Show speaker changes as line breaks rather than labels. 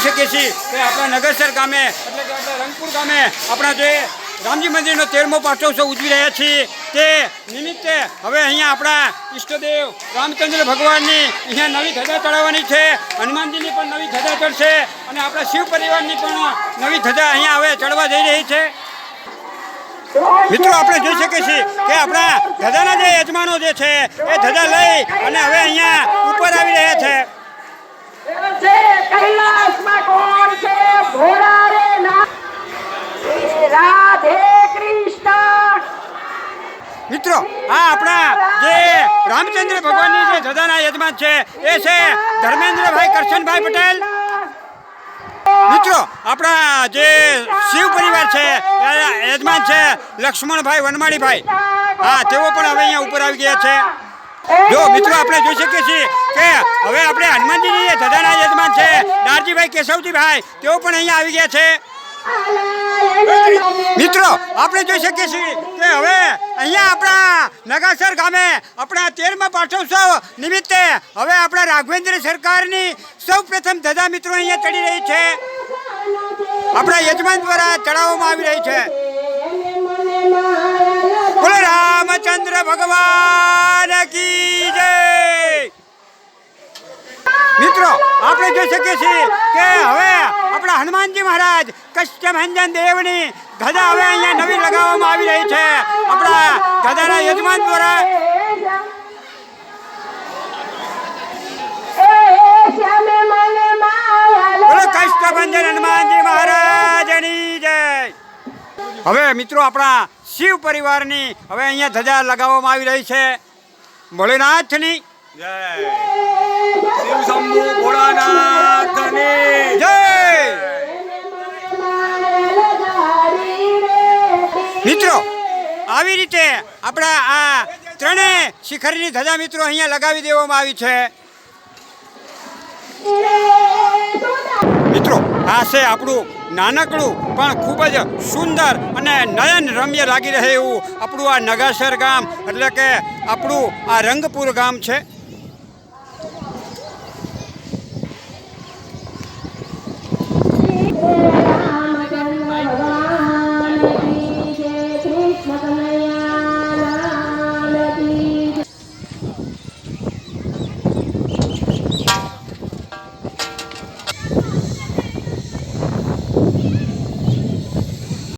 જોઈ શકીએ છીએ કે આપણા નગરસર ગામે, એટલે કે આપણા રંગપુર ગામે, આપણા જે રામજી મંદિરનો તેરમો પાઠોત્સવ ઉજવી રહ્યા છીએ તે નિમિત્તે હવે અહીંયા આપણા ઈષ્ટદેવ રામચંદ્ર ભગવાનની અહીંયા નવી ધજા ચડાવવાની છે, હનુમાનજીની પણ નવી ધજા ચડશે અને આપણા શિવ પરિવારની પણ નવી ધજા અહીંયા હવે ચડવા જઈ રહી છે. મિત્રો, આપણે જોઈ શકીએ છીએ કે આપણા ધજાના જે યજમાનો જે છે, એ ધજા લઈ અને હવે અહીંયા ઉપર આવી રહ્યા છે.
કોણ છે? ભોળા રે રાધે કૃષ્ણ.
મિત્રો, આ આપણા જે રામચંદ્ર ભગવાનની જે જદાના યજમાન છે, એ છે ધર્મેન્દ્રભાઈ કરશનભાઈ પટેલ. મિત્રો, આપણા જે શિવ પરિવાર છે યજમાન છે, લક્ષ્મણભાઈ વનમાળીભાઈ. હા, તેઓ પણ હવે અહીંયા ઉપર આવી ગયા છે. જો, મિત્રો, આપણે જોઈ શકીએ છીએ કે હવે આપણે હનુમાનજીની ધજાના કેશવજીભાઈ તેઓ પણ અહીંયા આવી ગયા છે. મિત્રો, આપણે જોઈ શકીએ છીએ કે હવે અહીંયા આપણા નગાસર ગામે આપણા તેરમા પાઠોત્સવ નિમિત્તે હવે આપણા રાઘવેન્દ્ર સરકારની સૌ પ્રથમ ધજા મિત્રો અહીંયા ચડી રહી છે. આપણા યજમાન દ્વારા ચડાવવામાં આવી રહી છે. બોલો, રામચંદ્ર ભગવાન કી જય મિત્રો આપણે જોઈ શકીએ છીએ કે હવે આપણા હનુમાનજી મહારાજ કષ્ટભંજન દેવની ગધા હવે અહીંયા નવી લગાવવામાં આવી રહી છે. આપણા ગધાના યજમાન દ્વારા. બોલો કષ્ટભંજન હનુમાનજી મહારાજની જય. હવે મિત્રો આપણા શિવ પરિવારની હવે અહીંયા ધજા લગાવવામાં આવી રહી છે. ભોલેનાથની.
જય. શિવ શંભુ ભોળાનાથની.
જય! મિત્રો, આવી રીતે આપણા આ ત્રણેય શિખરની ધજા મિત્રો અહીંયા લગાવી દેવામાં આવી છે. મિત્રો, આ છે આપણું નાનકડું પણ ખૂબ જ સુંદર અને નયન રમ્ય લાગી રહે એવું આપણું આ નગાસર ગામ, એટલે કે આપણું આ રંગપુર ગામ છે.